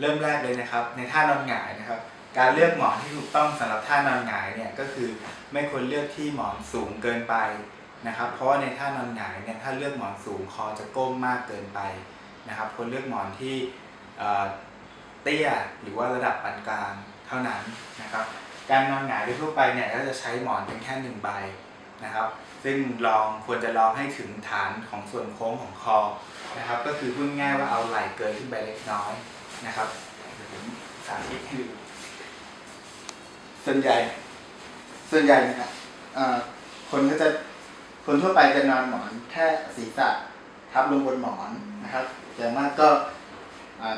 เริ่มแรกเลยนะครับ ในท่านอนหงายนะครับ การเลือกหมอนที่ถูกต้องสำหรับท่านอนหงายเนี่ยก็คือไม่ควรเลือกที่หมอนสูงเกินไปนะครับ เพราะว่าในท่านอนหงายเนี่ยถ้าเลือกหมอนสูงคอจะก้มมากเกินไปนะครับควรเลือกหมอนที่เอ่อเตี้ยหรือว่าระดับปานกลางเท่านั้นนะครับ การนอนหงายโดยทั่วไปเนี่ยก็จะใช้หมอนเพียงแค่หนึ่งใบนะครับ ซึ่งลองควรจะลองให้ถึงฐานของส่วนโค้งของคอนะครับ ก็คือพูดง่ายว่าเอาไหล่เกินขึ้นไปเล็กน้อย นะครับผมสาธิตให้ดูส่วนใหญ่ ส่วนใหญ่นะครับเอ่อคนก็จะคนทั่วไปจะนอนหมอนแค่ศีรษะทับลงบนหมอนนะครับอย่างมากก็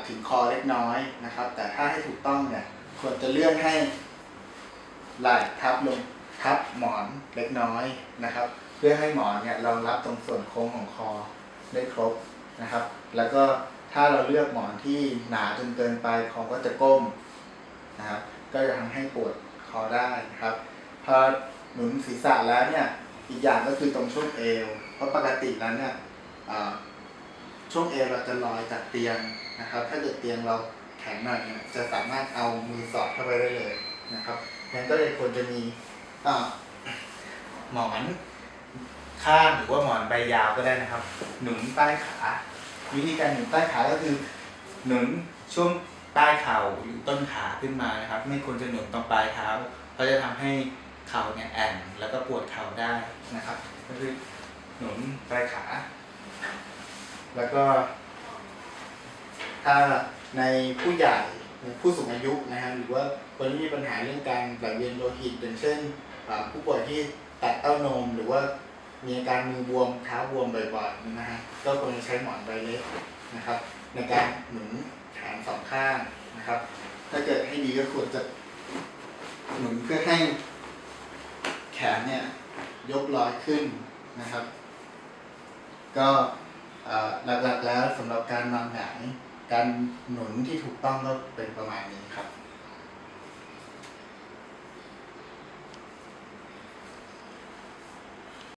ถึงคอเล็กน้อยนะครับ แต่ถ้าให้ถูกต้องเนี่ยควรจะเลื่อนให้ไหล่ทับลงทับหมอนเล็กน้อยนะครับ เพื่อให้หมอนเนี่ยรองรับตรงส่วนโค้งของคอได้ครบนะครับ แล้วก็ ถ้าเราเลือกหมอนที่หนาจนเกินไปคอก็จะก้มนะครับก็จะทำให้ปวดคอได้นะครับ พอหนุนศีรษะแล้วเนี่ยอีกอย่างก็คือตรงช่วงเอว เพราะปกติแล้วเนี่ยช่วงเอวเราจะลอยจากเตียงนะครับ ถ้าเกิดเตียงเราแข็งหน่อยเนี่ยจะสามารถเอามือสอดเข้าไปได้เลยนะครับงั้นก็เลยควรจะมีหมอนข้างหรือว่าหมอนใบยาวก็ได้นะครับ หนุนใต้ขา วิธีการหนุนใต้ขาก็คือหนุนช่วงใต้เข่าหรือต้นขาขึ้นมานะครับ ไม่ควรจะหนุนตรงปลายเท้า เพราะจะทำให้เข่าเนี่ยแอนแล้วก็ปวดเข่าได้นะครับ ก็คือหนุนปลายขา แล้วก็ ถ้าในผู้ใหญ่ผู้สูงอายุนะฮะหรือว่าคนที่มีปัญหาเรื่องการไหลเวียนโลหิตอย่างเช่นผู้ป่วยที่แตะเต้านมหรือว่า มีอาการมือบวมเท้าบวมบ่อยๆนะฮะก็ควรจะใช้หมอนใบเล็กนะครับ ในการหนุนแขนสองข้างนะครับ ถ้าเกิดให้ดีก็ควรจะหนุนเพื่อให้แขนเนี่ยยกลอยขึ้นนะครับ ก็หลักๆแล้วสำหรับการนอนหงายการหนุนที่ถูกต้องก็เป็นประมาณนี้ครับ